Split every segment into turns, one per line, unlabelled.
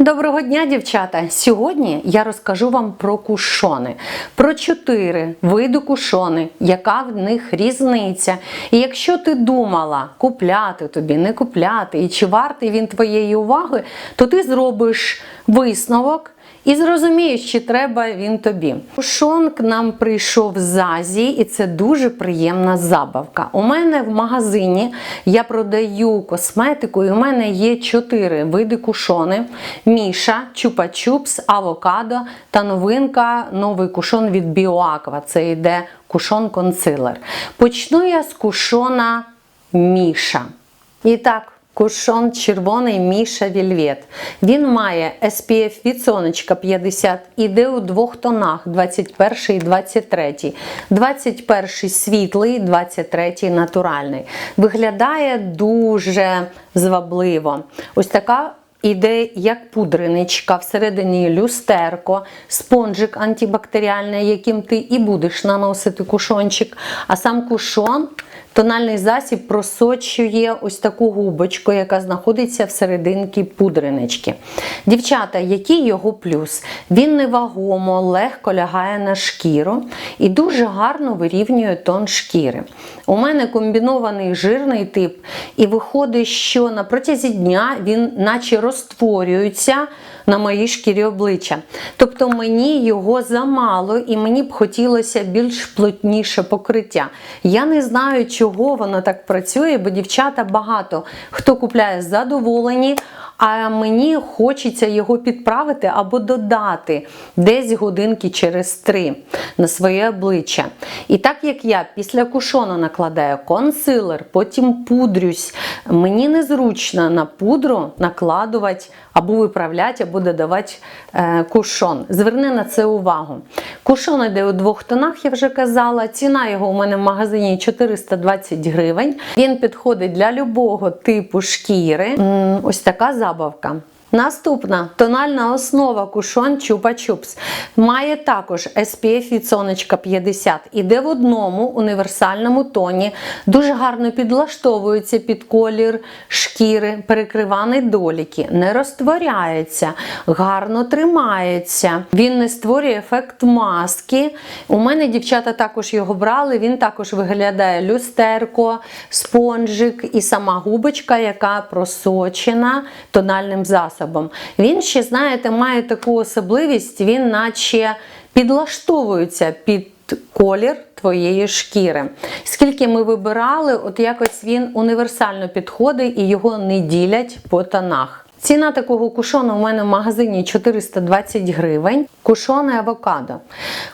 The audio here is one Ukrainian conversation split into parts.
Доброго дня, дівчата! Сьогодні я розкажу вам про кушони, про чотири види кушони, яка в них різниця. І якщо ти думала купляти тобі, не купляти, і чи вартий він твоєї уваги, то ти зробиш висновок. І зрозумієш, чи треба він тобі. Кушон к нам прийшов з Азії, і це дуже приємна забавка. У мене в магазині я продаю косметику, і у мене є чотири види кушони: Міша, Чупа-Чупс, Авокадо та новинка новий кушон від Біоаква. Це йде кушон консилер. Почну я з кушона Міша. І так. Кушон червоний Міша Вільвет. Він має SPF від сонечка 50, іде у двох тонах 21 і 23. 21 світлий, 23 натуральний. Виглядає дуже звабливо. Ось така. Іде як пудриничка, всередині люстерко, спонжик антибактеріальний, яким ти і будеш наносити кушончик. А сам кушон Тональний засіб просочує ось таку губочку, яка знаходиться всерединки пудринички. Дівчата, який його плюс? Він невагомо, легко лягає на шкіру і дуже гарно вирівнює тон шкіри. У мене комбінований жирний тип, і виходить, що на протязі дня він наче розтворюється на моїй шкірі обличчя. Тобто мені його замало, і мені б хотілося більш плотніше покриття. Я не знаю, чого воно так працює, бо дівчата багато хто купляє задоволені. А мені хочеться його підправити або додати десь годинки через три на своє обличчя. І так як я після кушону накладаю консилер, потім пудрюсь, мені незручно на пудру накладувати або виправляти, або додавати е, кушон. Зверни на це увагу. Кушон йде у двох тонах, я вже казала. Ціна його у мене в магазині 420 гривень. Він підходить для любого типу шкіри. Ось така забавка. Наступна тональна основа кушон Чупа-Чупс. Має також SPF від сонечка 50. Іде в одному універсальному тоні. Дуже гарно підлаштовується під колір шкіри, перекриває недоліки, не розтворяється, гарно тримається. Він не створює ефект маски. У мене дівчата також його брали. Він також виглядає люстерко, спонжик і сама губочка, яка просочена тональним засобом. Він ще, знаєте, має таку особливість, він наче підлаштовується під колір твоєї шкіри. Скільки ми вибирали, от якось він універсально підходить і його не ділять по тонах. Ціна такого кушону у мене в магазині 420 гривень. Кушон авокадо.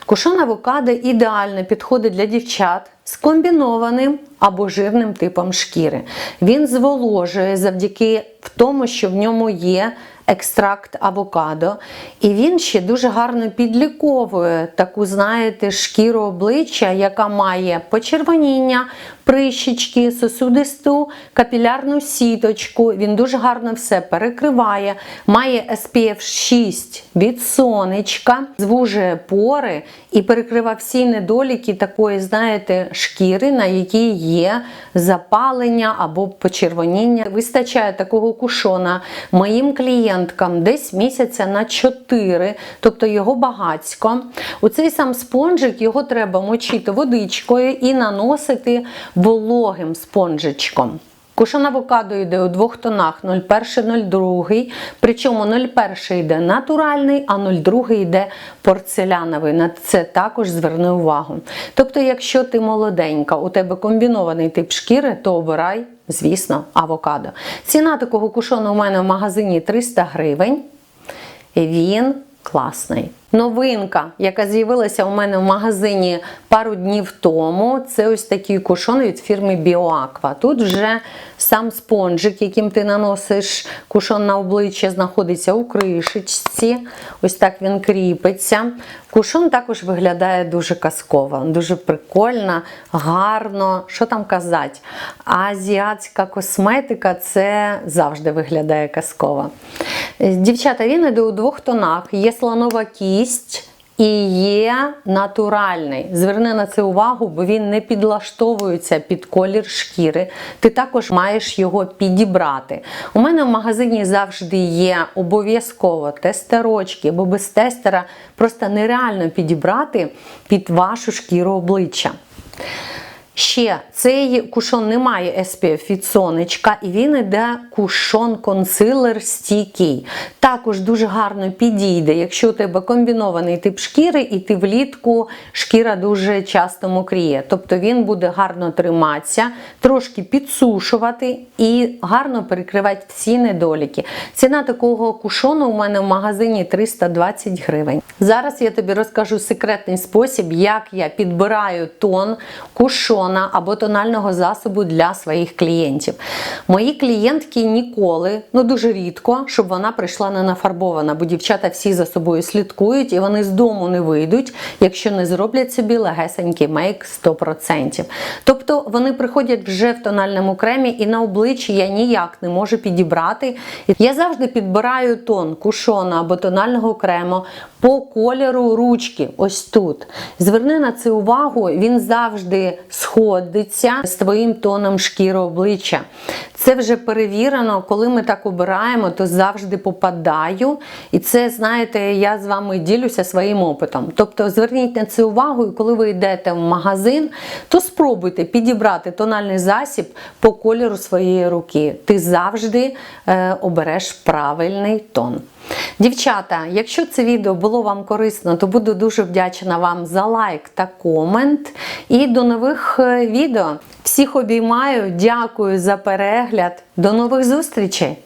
Кушон авокадо ідеально підходить для дівчат з комбінованим або жирним типом шкіри. Він зволожує завдяки в тому, що в ньому є екстракт авокадо. І він ще дуже гарно підліковує таку, знаєте, шкіру обличчя, яка має почервоніння, прищички, сосудисту капілярну сіточку. Він дуже гарно все перекриває, має SPF 6 від сонечка, звужує пори і перекриває всі недоліки такої, знаєте, шкіри, на якій є запалення або почервоніння. Вистачає такого кушона моїм клієнткам десь місяця на 4, тобто його багацько. У цей сам спонжик його треба мочити водичкою і наносити вологим спонжичком. Кушон авокадо йде у двох тонах 01-02, причому 01 йде натуральний, а 02 йде порцеляновий. На це також зверни увагу. Тобто, якщо ти молоденька, у тебе комбінований тип шкіри, то обирай, звісно, авокадо. Ціна такого кушону у мене в магазині 300 гривень. Він класний. Новинка, яка з'явилася у мене в магазині пару днів тому, це ось такий кушон від фірми Біоаква. Тут вже сам спонжик, яким ти наносиш кушон на обличчя, знаходиться у кришечці. Ось так він кріпиться. Кушон також виглядає дуже казково, дуже прикольно, гарно. Що там казати? Азіатська косметика це завжди виглядає казково. Дівчата, він іде у двох тонах. Є слонова кість і є натуральний. Зверни на це увагу, бо він не підлаштовується під колір шкіри. Ти також маєш його підібрати. У мене в магазині завжди є обов'язково тестерочки, бо без тестера просто нереально підібрати під вашу шкіру обличчя. Ще цей кушон не має SPF від сонечка, і він іде кушон консилер стійкий. Також дуже гарно підійде, якщо у тебе комбінований тип шкіри, і ти влітку шкіра дуже часто мокріє. Тобто він буде гарно триматися, трошки підсушувати і гарно перекривати всі недоліки. Ціна такого кушону у мене в магазині 320 гривень. Зараз я тобі розкажу секретний спосіб, як я підбираю тон кушона або тонального засобу для своїх клієнтів. Мої клієнтки ніколи, ну дуже рідко, щоб вона прийшла не нафарбована, бо дівчата всі за собою слідкують і вони з дому не вийдуть, якщо не зроблять собі легесенький мейк 100%. Тобто вони приходять вже в тональному кремі, і на обличчі я ніяк не можу підібрати. Я завжди підбираю тон кушона або тонального крему по кольору ручки, ось тут. Зверни на це увагу, він завжди сходиться з твоїм тоном шкіри обличчя. Це вже перевірено, коли ми так обираємо, то завжди попадаю. І це, знаєте, я з вами ділюся своїм опитом. Тобто зверніть на це увагу, і коли ви йдете в магазин, то спробуйте підібрати тональний засіб по кольору своєї руки. Ти завжди е, обереш правильний тон. Дівчата, якщо це відео було вам корисно, то буду дуже вдячна вам за лайк та комент. І до нових е, відео. Всіх обіймаю, дякую за перегляд. До нових зустрічей!